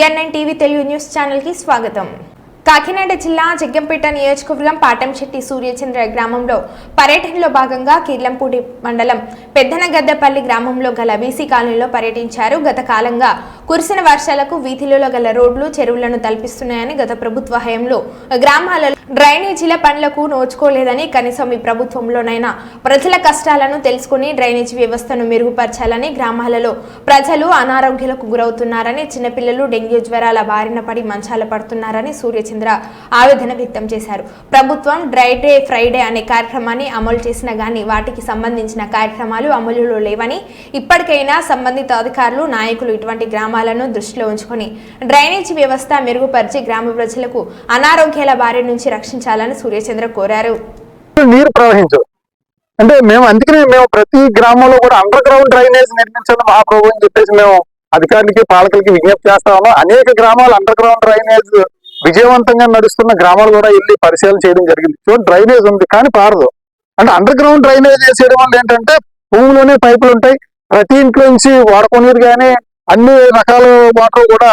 DNN TV Telugu news ఛానల్కి స్వాగతం. కాకినాడ జిల్లా జగ్గంపేట నియోజకవర్గం పాటంశెట్టి సూర్యచంద్ర గ్రామంలో పర్యటనలో భాగంగా కీర్లంపూడి మండలం పెద్దనగద్దపల్లి గ్రామంలో గల బీసీ కాలనీలో పర్యటించారు. గత కాలంగా కురిసిన వర్షాలకు వీధిలో గల రోడ్లు చెరువులను తలపిస్తున్నాయని గత ప్రభుత్వ హయంలో గ్రామాలలో డ్రైనేజీల పనులకు నోచుకోలేదని కనీసం ఈ ప్రభుత్వంలోనైనా ప్రజల కష్టాలను తెలుసుకుని డ్రైనేజీ వ్యవస్థను మెరుగుపరచాలని గ్రామాలలో ప్రజలు అనారోగ్యాలకు గురవుతున్నారని చిన్నపిల్లలు డెంగ్యూ జ్వరాల బారిన పడి మంచాల పడుతున్నారని సూర్యచంద్ర ఆవేదన వ్యక్తం చేశారు. ప్రభుత్వం డ్రై డే ఫ్రైడే అనే కార్యక్రమాన్ని అమలు చేసినా గానీ వాటికి సంబంధించిన కార్యక్రమాలు అమలులో లేవని ఇప్పటికైనా సంబంధిత అధికారులు నాయకులు ఇటువంటి గ్రామాలను దృష్టిలో ఉంచుకొని డ్రైనేజ్ వ్యవస్థ మెరుగుపరిచి గ్రామ ప్రజలకు అనారోగ్యాల బారి నుంచి రక్షించాలని సూర్యచంద్ర కోరారు. నీరు ప్రవహించదు. అంటే మేము అందుకనే మేము ప్రతి గ్రామంలో కూడా అండర్ గ్రౌండ్ డ్రైనేజ్ నిర్మించాలి మహాప్రభు అని చెప్పేసి మేము అధికారులకి పాలకులకి విజ్ఞప్తి చేస్తా ఉన్నాం. అనేక గ్రామాలు అండర్ గ్రౌండ్ డ్రైనేజ్ విజయవంతంగా నడుస్తున్న గ్రామాలు కూడా వెళ్ళి పరిశీలన చేయడం జరిగింది. చూడండి డ్రైనేజ్ ఉంది కానీ పారదు. అంటే అండర్ గ్రౌండ్ డ్రైనేజ్ చేసేయడం వల్ల ఏంటంటే భూమిలోనే పైపులు ఉంటాయి. ప్రతి ఇంట్లో నుంచి వాడుకో నీరు కానీ అన్ని రకాల వాటర్ కూడా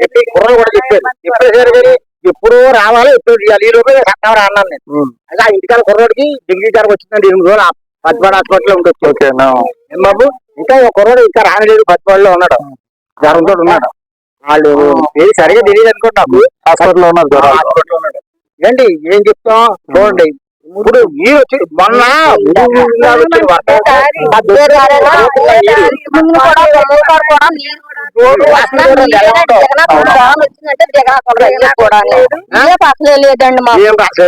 చెప్పి కుర్రలు కూడా చెప్పారు చెప్పేసారు కానీ ఎప్పుడు రావాలి ఎప్పుడు చేయాలి ఈ రోజు కట్టవరా అన్నాను నేను. ఆ ఇంటికాడ కుర్రోడికి డిగ్రీ గారికి వచ్చిందండి ఎనిమిది రోజులు. పద్మాడు హాస్పిటల్ ఉండొచ్చు. ఏం బాబు? ఇంకా ఒక కుర్రోడు ఇంకా రానలేదు పద్మాడులో ఉన్నాడు. జ్వరంతో ఉన్నాడు. వాళ్ళు పేరు సరిగా తెలియదు అనుకోండి నాకు. హాస్పిటల్లో జ్వరాలు. హాస్పిటల్లో ఉన్నాడు. ఏంటి ఏం చెప్తాం? చూడండి ఇప్పుడు మీరు వచ్చి మొన్న లేదండి మాకు.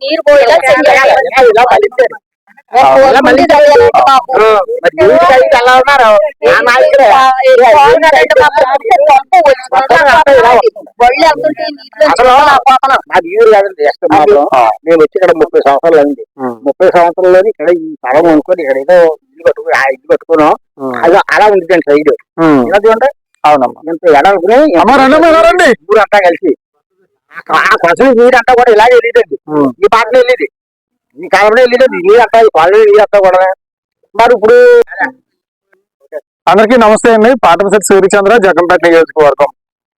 నీరు పోయేలా ఎలా ఉన్నారు మేము వచ్చి ఇక్కడ ముప్పై సంవత్సరాలు అయింది ఉమ్, ముప్పై సంవత్సరాల్లో ఇక్కడ ఈ స్థలం అనుకొని ఇక్కడ ఏదో ఇల్లు కట్టుకుని ఆ ఇల్లు కట్టుకున్నాం ఉమ్, అలా అలా ఉంది సైడ్. ఇలా చూడండి అవునమ్మా ఇంత ఎడనుకుని అమ్మా రండి అమ్మా, రండి ఊరు అంతా కలిసి ఆ- కొసలు అంతా కూడా ఇలాగే వెళ్ళేదండి. ఈ పాటలో వెళ్ళేది ఈ కాలంలో వెళ్ళేది నీ అత్త ఈ కాలంలో కూడా మరి ఇప్పుడు అందరికీ నమస్తే అండి. పాటంశెట్టి సూర్యచంద్ర జగంపేట నియోజకవర్గం.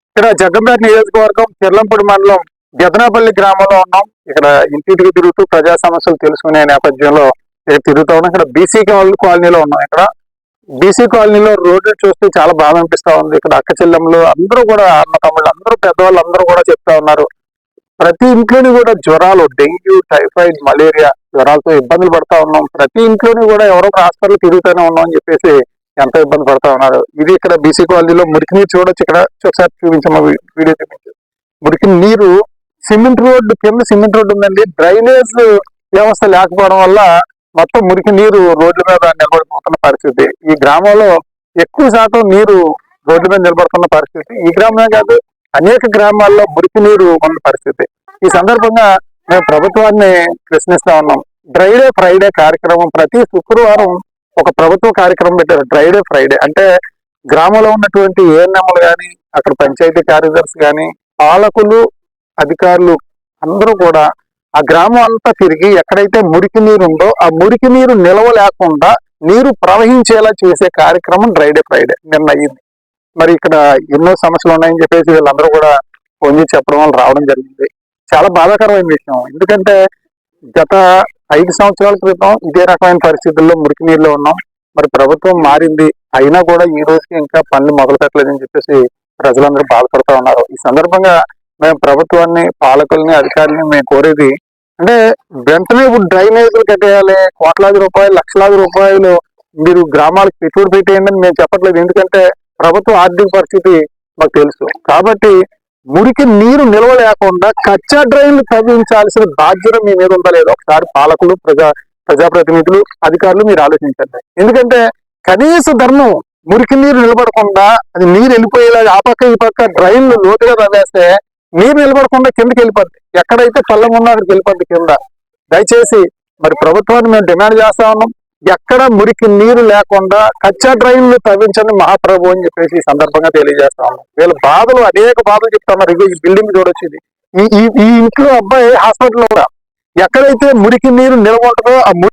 ఇక్కడ జగంపేట నియోజకవర్గం చిర్లంపూడి మండలం గెదనాపల్లి గ్రామంలో ఉన్నాం. ఇక్కడ ఇంటింటికి తిరుగుతూ ప్రజా సమస్యలు తెలుసుకునే నేపథ్యంలో ఇక్కడ తిరుగుతూ ఉన్నాం. ఇక్కడ బీసీ కాలనీలో ఉన్నాం. ఇక్కడ బీసీ కాలనీలో రోడ్లు చూస్తే చాలా బాధ అనిపిస్తా ఉంది. ఇక్కడ అక్క చెల్లెములు అందరూ కూడా అన్న తమ్ముళ్ళు అందరూ పెద్దవాళ్ళు అందరూ కూడా చెప్తా ఉన్నారు. ప్రతి ఇంట్లోని కూడా జ్వరాలు డెంగ్యూ టైఫాయిడ్ మలేరియా జ్వరాలతో ఇబ్బందులు పడతా ఉన్నాం. ప్రతి ఇంట్లోని కూడా ఎవరో ఒక హాస్పిటల్ తిరుగుతూనే ఉన్నాం అని చెప్పేసి ఎంతో ఇబ్బంది పడతా ఉన్నారు. ఇది ఇక్కడ బీసీ కాలనీలో మురికి నీరు చూడొచ్చు. ఇక్కడ ఒకసారి చూపించమ్మా వీడియో చూపించు. మురికి నీరు సిమెంట్ రోడ్డు కింద సిమెంట్ రోడ్డు ఉందండి. డ్రైనేజ్ వ్యవస్థ లేకపోవడం వల్ల మొత్తం మురికి నీరు రోడ్ల మీద నిలబడిపోతున్న పరిస్థితి. ఈ గ్రామంలో ఎక్కువ శాతం నీరు రోడ్ల మీద నిలబడుతున్న పరిస్థితి. ఈ గ్రామమే కాదు అనేక గ్రామాల్లో మురికి నీరు ఉన్న పరిస్థితి. ఈ సందర్భంగా మేము ప్రభుత్వాన్ని ప్రశ్నిస్తా ఉన్నాం. డ్రైడే ఫ్రైడే కార్యక్రమం ప్రతి శుక్రవారం ఒక ప్రభుత్వ కార్యక్రమం పెట్టారు. డ్రైడే ఫ్రైడే అంటే గ్రామంలో ఉన్నటువంటి ఏఎన్ఎంలు కానీ అక్కడ పంచాయతీ కార్యదర్శి కానీ పాలకులు అధికారులు అందరూ కూడా ఆ గ్రామం అంతా తిరిగి ఎక్కడైతే మురికి నీరు ఉందో ఆ మురికి నీరు నిలవ లేకుండా నీరు ప్రవహించేలా చేసే కార్యక్రమం డ్రైడే ఫ్రైడే నిన్న అయ్యింది మరి ఇక్కడ ఎన్నో సమస్యలు ఉన్నాయని చెప్పేసి వీళ్ళందరూ కూడా ఫోన్ చేసి చెప్పడం వల్ల రావడం జరిగింది. చాలా బాధాకరమైన విషయం. ఎందుకంటే గత ఐదు సంవత్సరాల క్రితం ఇదే రకమైన పరిస్థితుల్లో మురికి నీరులో ఉన్నాం. మరి ప్రభుత్వం మారింది. అయినా కూడా ఈ రోజుకి ఇంకా పనులు మొదలు పెట్టలేదని చెప్పేసి ప్రజలందరూ బాధపడుతూ ఉన్నారు. ఈ సందర్భంగా మేము ప్రభుత్వాన్ని పాలకుల్ని అధికారుల్ని మేము కోరేది అంటే వెంటనే ఇప్పుడు డ్రైనేజీలు కట్టేయాలి. కోట్లాది రూపాయలు లక్షలాది రూపాయలు మీరు గ్రామాలకు పెట్టుబడి పెట్టేయండి అని మేము చెప్పట్లేదు. ఎందుకంటే ప్రభుత్వ ఆర్థిక పరిస్థితి మాకు తెలుసు. కాబట్టి మురికి నీరు నిల్వ లేకుండా కచ్చా డ్రైన్లు తవ్వించాల్సిన బాధ్యత మీ మీద ఉందా లేదా? ఒకసారి పాలకులు ప్రజా ప్రజాప్రతినిధులు అధికారులు మీరు ఆలోచించండి. ఎందుకంటే కనీస ధర్మం మురికి నీరు నిలబడకుండా అది నీరు వెళ్ళిపోయేలా ఆ పక్క ఈ పక్క డ్రైన్లు లోతుగా తవ్వేస్తే నీరు నిలబడకుండా కిందకి వెళ్ళిపోద్ది. ఎక్కడైతే పళ్ళం ఉన్నా అక్కడికి వెళ్ళిపోద్ది కింద. దయచేసి మరి ప్రభుత్వాన్ని మేము డిమాండ్ చేస్తా ఉన్నాం. ఎక్కడ మురికి నీరు లేకుండా కచ్చా డ్రైన్లు తవ్వించండి మహాప్రభు అని చెప్పేసి ఈ సందర్భంగా తెలియజేస్తా ఉన్నాం. వీళ్ళ బాధలు అనేక బాధలు చెప్తున్నారు ఇగో ఈ బిల్డింగ్ చూడొచ్చింది. ఈ ఈ- ఇంట్లో అబ్బాయి హాస్పిటల్ కూడా ఎక్కడైతే మురికి నీరు నిలబడదో ఆ